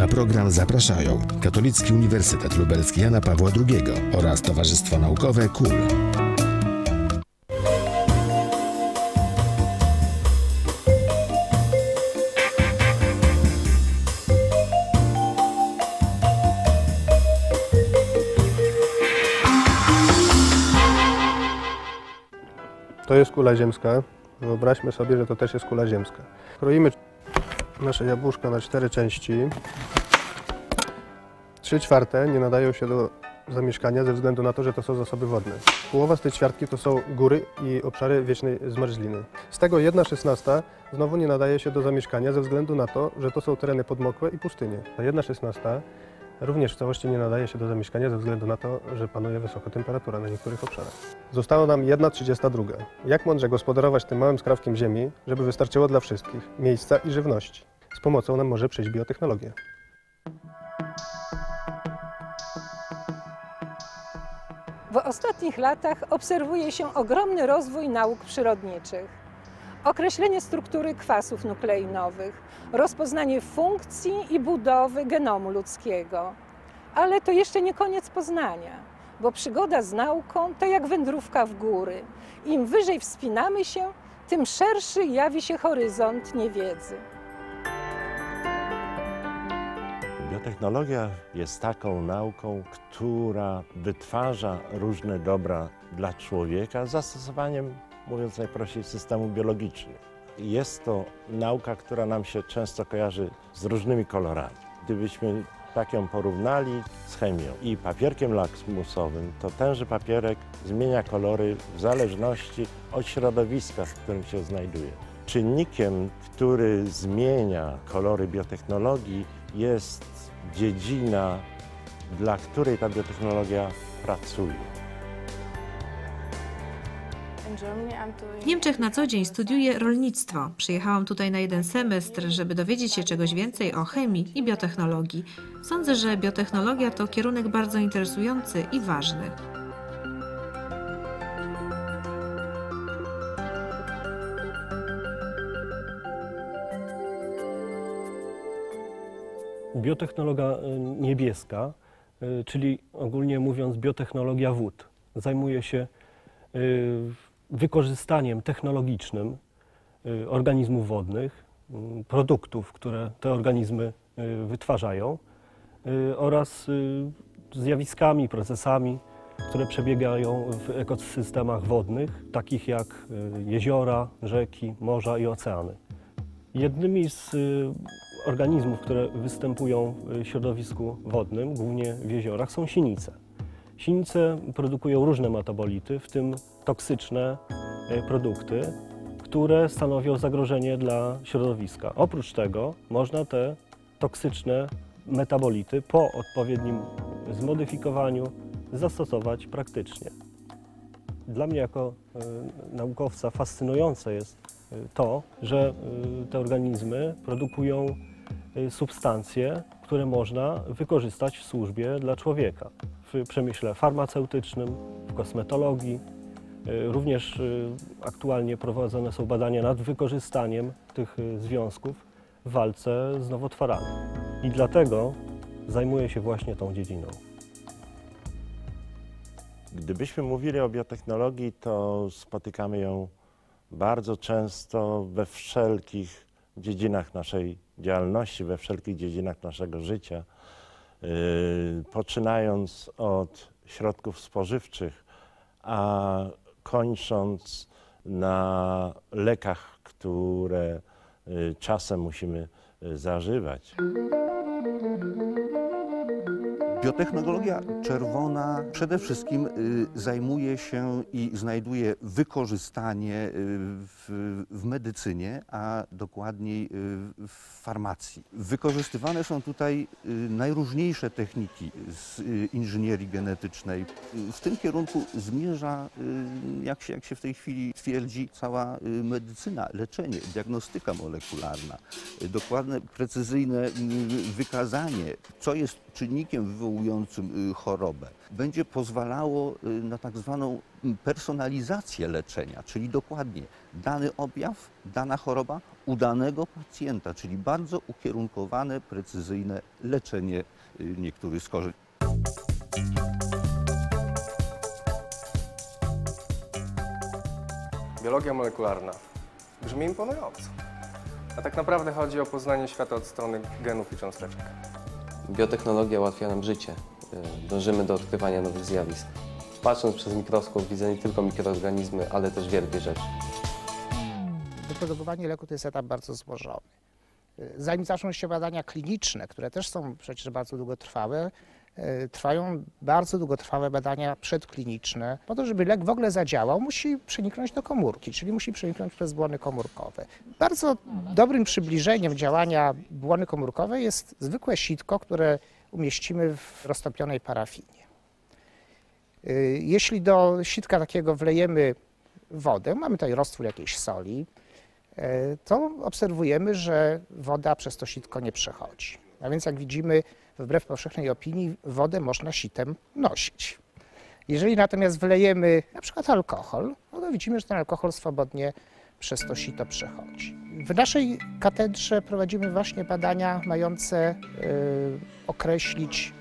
Na program zapraszają Katolicki Uniwersytet Lubelski Jana Pawła II oraz Towarzystwo Naukowe KUL. To jest kula ziemska. Wyobraźmy sobie, że to też jest kula ziemska. Kroimy nasze jabłuszka na cztery części. Trzy czwarte nie nadają się do zamieszkania ze względu na to, że to są zasoby wodne. Połowa z tej ćwiartki to są góry i obszary wiecznej zmarzliny. Z tego jedna szesnasta znowu nie nadaje się do zamieszkania ze względu na to, że to są tereny podmokłe i pustynie. Ta jedna szesnasta również w całości nie nadaje się do zamieszkania ze względu na to, że panuje wysoka temperatura na niektórych obszarach. Zostało nam jedna trzydziesta druga. Jak mądrze gospodarować tym małym skrawkiem ziemi, żeby wystarczyło dla wszystkich miejsca i żywności? Z pomocą nam może przyjść biotechnologia. W ostatnich latach obserwuje się ogromny rozwój nauk przyrodniczych. Określenie struktury kwasów nukleinowych, rozpoznanie funkcji i budowy genomu ludzkiego. Ale to jeszcze nie koniec poznania, bo przygoda z nauką to jak wędrówka w góry. Im wyżej wspinamy się, tym szerszy jawi się horyzont niewiedzy. Biotechnologia jest taką nauką, która wytwarza różne dobra dla człowieka z zastosowaniem, mówiąc najprościej, systemu biologicznych. Jest to nauka, która nam się często kojarzy z różnymi kolorami. Gdybyśmy tak ją porównali z chemią i papierkiem lakmusowym, to tenże papierek zmienia kolory w zależności od środowiska, w którym się znajduje. Czynnikiem, który zmienia kolory biotechnologii jest dziedzina, dla której ta biotechnologia pracuje. W Niemczech na co dzień studiuję rolnictwo. Przyjechałam tutaj na jeden semestr, żeby dowiedzieć się czegoś więcej o chemii i biotechnologii. Sądzę, że biotechnologia to kierunek bardzo interesujący i ważny. Biotechnologia y, niebieska, y, czyli ogólnie mówiąc biotechnologia wód, zajmuje się y, wykorzystaniem technologicznym organizmów wodnych, produktów, które te organizmy wytwarzają oraz zjawiskami, procesami, które przebiegają w ekosystemach wodnych, takich jak jeziora, rzeki, morza i oceany. Jednymi z organizmów, które występują w środowisku wodnym, głównie w jeziorach, są sinice. Sinice produkują różne metabolity, w tym toksyczne e, produkty, które stanowią zagrożenie dla środowiska. Oprócz tego można te toksyczne metabolity po odpowiednim zmodyfikowaniu zastosować praktycznie. Dla mnie jako y, naukowca fascynujące jest to, że te organizmy produkują substancje, które można wykorzystać w służbie dla człowieka. W przemyśle farmaceutycznym, w kosmetologii. Y, również y, aktualnie prowadzone są badania nad wykorzystaniem tych związków w walce z nowotworami. I dlatego zajmuję się właśnie tą dziedziną. Gdybyśmy mówili o biotechnologii, to spotykamy ją bardzo często we wszelkich dziedzinach naszej działalności, we wszelkich dziedzinach naszego życia, yy, poczynając od środków spożywczych, a kończąc na lekach, które yy, czasem musimy yy, zażywać. Biotechnologia czerwona przede wszystkim y, zajmuje się i znajduje wykorzystanie y, w, w, medycynie, a dokładniej y, w farmacji. Wykorzystywane są tutaj najróżniejsze techniki z inżynierii genetycznej. W tym kierunku zmierza, jak się, jak się w tej chwili twierdzi, cała medycyna, leczenie, diagnostyka molekularna, dokładne, precyzyjne wykazanie, co jest czynnikiem wywołującym y, chorobę, będzie pozwalało y, na tak zwaną personalizację leczenia, czyli dokładnie dany objaw, dana choroba udanego pacjenta, czyli bardzo ukierunkowane, precyzyjne leczenie y, niektórych schorzeń. Biologia molekularna. Brzmi imponująco. A tak naprawdę chodzi o poznanie świata od strony genów i cząsteczek. Biotechnologia ułatwia nam życie. Y, Dążymy do odkrywania nowych zjawisk. Patrząc przez mikroskop widzę nie tylko mikroorganizmy, ale też wielkie rzeczy. Wyprodukowanie leku to jest etap bardzo złożony. Zanim zaczną się badania kliniczne, które też są przecież bardzo długotrwałe, e, trwają bardzo długotrwałe badania przedkliniczne. Po to, żeby lek w ogóle zadziałał, musi przeniknąć do komórki, czyli musi przeniknąć przez błony komórkowe. Bardzo dobrym przybliżeniem działania błony komórkowej jest zwykłe sitko, które umieścimy w roztopionej parafinie. E, Jeśli do sitka takiego wlejemy wodę, mamy tutaj roztwór jakiejś soli, e, to obserwujemy, że woda przez to sitko nie przechodzi. A więc jak widzimy, wbrew powszechnej opinii, wodę można sitem nosić. Jeżeli natomiast wlejemy na przykład alkohol, no to widzimy, że ten alkohol swobodnie przez to sito przechodzi. W naszej katedrze prowadzimy właśnie badania mające y, określić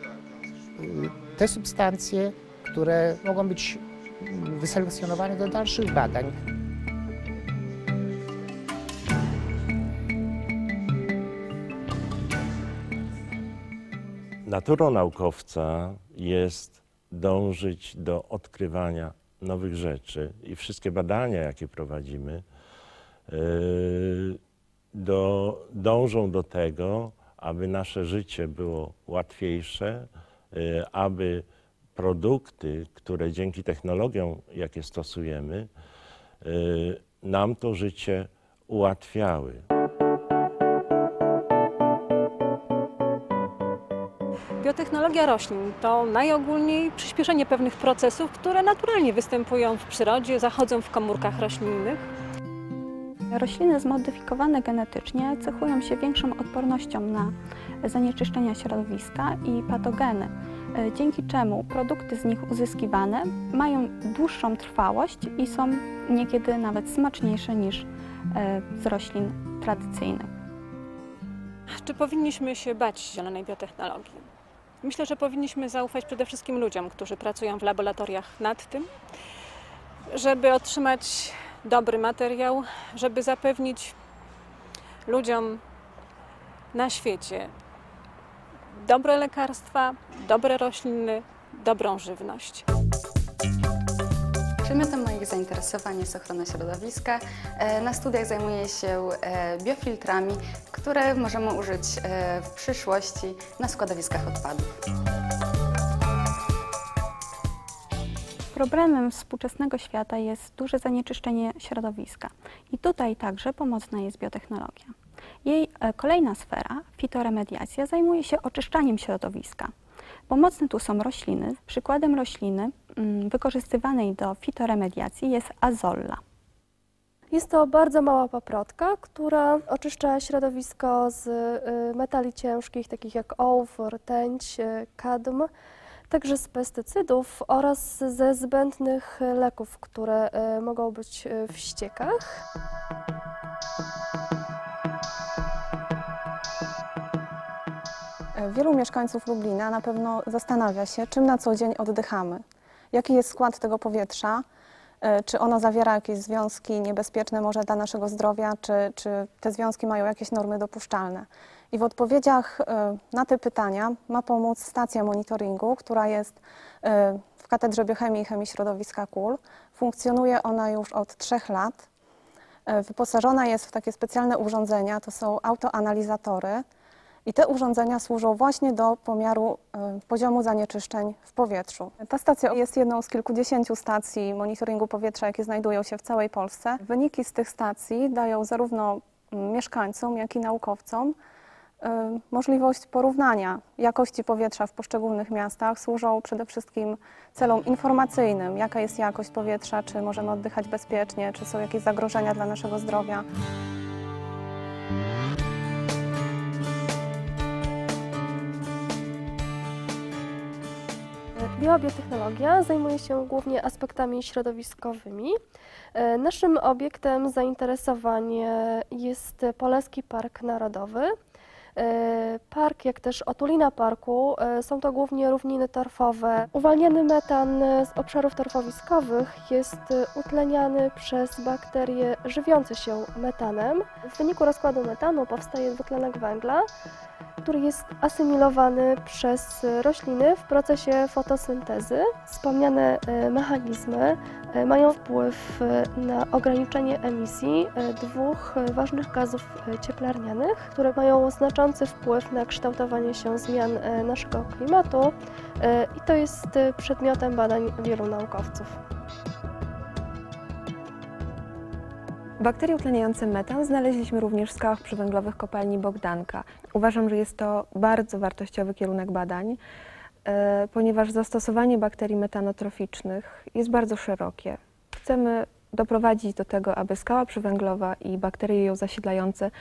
y, te substancje, które mogą być wyselekcjonowane do dalszych badań. Naturą naukowca jest dążyć do odkrywania nowych rzeczy i wszystkie badania, jakie prowadzimy, yy, do, dążą do tego, aby nasze życie było łatwiejsze, yy, aby produkty, które dzięki technologiom, jakie stosujemy, yy, nam to życie ułatwiały. Biotechnologia roślin to najogólniej przyspieszenie pewnych procesów, które naturalnie występują w przyrodzie, zachodzą w komórkach roślinnych. Rośliny zmodyfikowane genetycznie cechują się większą odpornością na zanieczyszczenia środowiska i patogeny, e, dzięki czemu produkty z nich uzyskiwane mają dłuższą trwałość i są niekiedy nawet smaczniejsze niż e, z roślin tradycyjnych. Czy powinniśmy się bać zielonej biotechnologii? Myślę, że powinniśmy zaufać przede wszystkim ludziom, którzy pracują w laboratoriach nad tym, żeby otrzymać dobry materiał, żeby zapewnić ludziom na świecie dobre lekarstwa, dobre rośliny, dobrą żywność. Przedmiotem moich zainteresowań jest ochrona środowiska. E, Na studiach zajmuję się e, biofiltrami, które możemy użyć e, w przyszłości na składowiskach odpadów. Problemem współczesnego świata jest duże zanieczyszczenie środowiska i tutaj także pomocna jest biotechnologia. Jej kolejna sfera, fitoremediacja, zajmuje się oczyszczaniem środowiska. Pomocne tu są rośliny. Przykładem rośliny wykorzystywanej do fitoremediacji jest azolla. Jest to bardzo mała paprotka, która oczyszcza środowisko z y, metali ciężkich, takich jak ołów, rtęć, y, kadm, także z pestycydów oraz ze zbędnych leków, które y, mogą być w ściekach. Wielu mieszkańców Lublina na pewno zastanawia się, czym na co dzień oddychamy. Jaki jest skład tego powietrza? E, Czy ono zawiera jakieś związki niebezpieczne może dla naszego zdrowia, czy, czy te związki mają jakieś normy dopuszczalne? I w odpowiedziach e, na te pytania ma pomóc stacja monitoringu, która jest e, w Katedrze Biochemii i Chemii Środowiska KUL. Funkcjonuje ona już od trzech lat. Wyposażona jest w takie specjalne urządzenia, to są autoanalizatory. I te urządzenia służą właśnie do pomiaru e, poziomu zanieczyszczeń w powietrzu. Ta stacja jest jedną z kilkudziesięciu stacji monitoringu powietrza, jakie znajdują się w całej Polsce. Wyniki z tych stacji dają zarówno mm, mieszkańcom, jak i naukowcom e, możliwość porównania jakości powietrza w poszczególnych miastach. Służą przede wszystkim celom informacyjnym, jaka jest jakość powietrza, czy możemy oddychać bezpiecznie, czy są jakieś zagrożenia dla naszego zdrowia. Biobiotechnologia zajmuje się głównie aspektami środowiskowymi. E, Naszym obiektem zainteresowań e, jest Poleski Park Narodowy. E, Park, jak też otulina parku, e, są to głównie równiny torfowe. Uwalniany metan z obszarów torfowiskowych jest e, utleniany przez bakterie żywiące się metanem. W wyniku rozkładu metanu powstaje dwutlenek węgla, który jest asymilowany przez rośliny w procesie fotosyntezy. Wspomniane mechanizmy mają wpływ na ograniczenie emisji dwóch ważnych gazów cieplarnianych, które mają znaczący wpływ na kształtowanie się zmian e, naszego klimatu e, i to jest e, przedmiotem badań wielu naukowców. Bakterie utleniające metan znaleźliśmy również w skałach przywęglowych kopalni Bogdanka. Uważam, że jest to bardzo wartościowy kierunek badań, ponieważ zastosowanie bakterii metanotroficznych jest bardzo szerokie. Chcemy doprowadzić do tego, aby skała przywęglowa i bakterie ją zasiedlające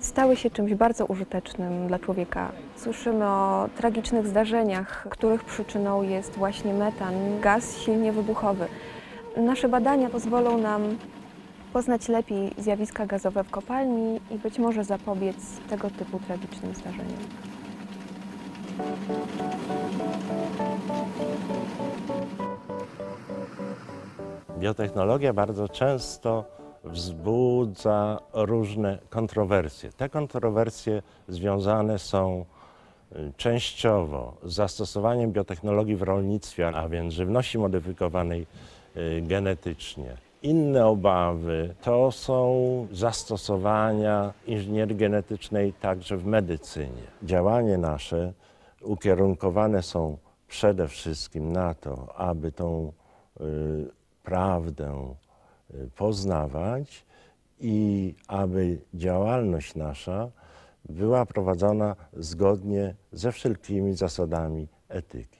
stały się czymś bardzo użytecznym dla człowieka. Słyszymy o tragicznych zdarzeniach, których przyczyną jest właśnie metan, gaz silnie wybuchowy. Nasze badania pozwolą nam poznać lepiej zjawiska gazowe w kopalni i być może zapobiec tego typu tragicznym zdarzeniom. Biotechnologia bardzo często wzbudza różne kontrowersje. Te kontrowersje związane są y, częściowo z zastosowaniem biotechnologii w rolnictwie, a więc żywności modyfikowanej y, genetycznie. Inne obawy to są zastosowania inżynierii genetycznej także w medycynie. Działanie nasze ukierunkowane są przede wszystkim na to, aby tą y, prawdę poznawać i aby działalność nasza była prowadzona zgodnie ze wszelkimi zasadami etyki.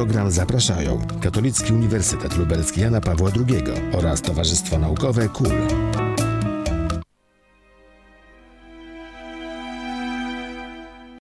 Program zapraszają Katolicki Uniwersytet Lubelski Jana Pawła II oraz Towarzystwo Naukowe KUL.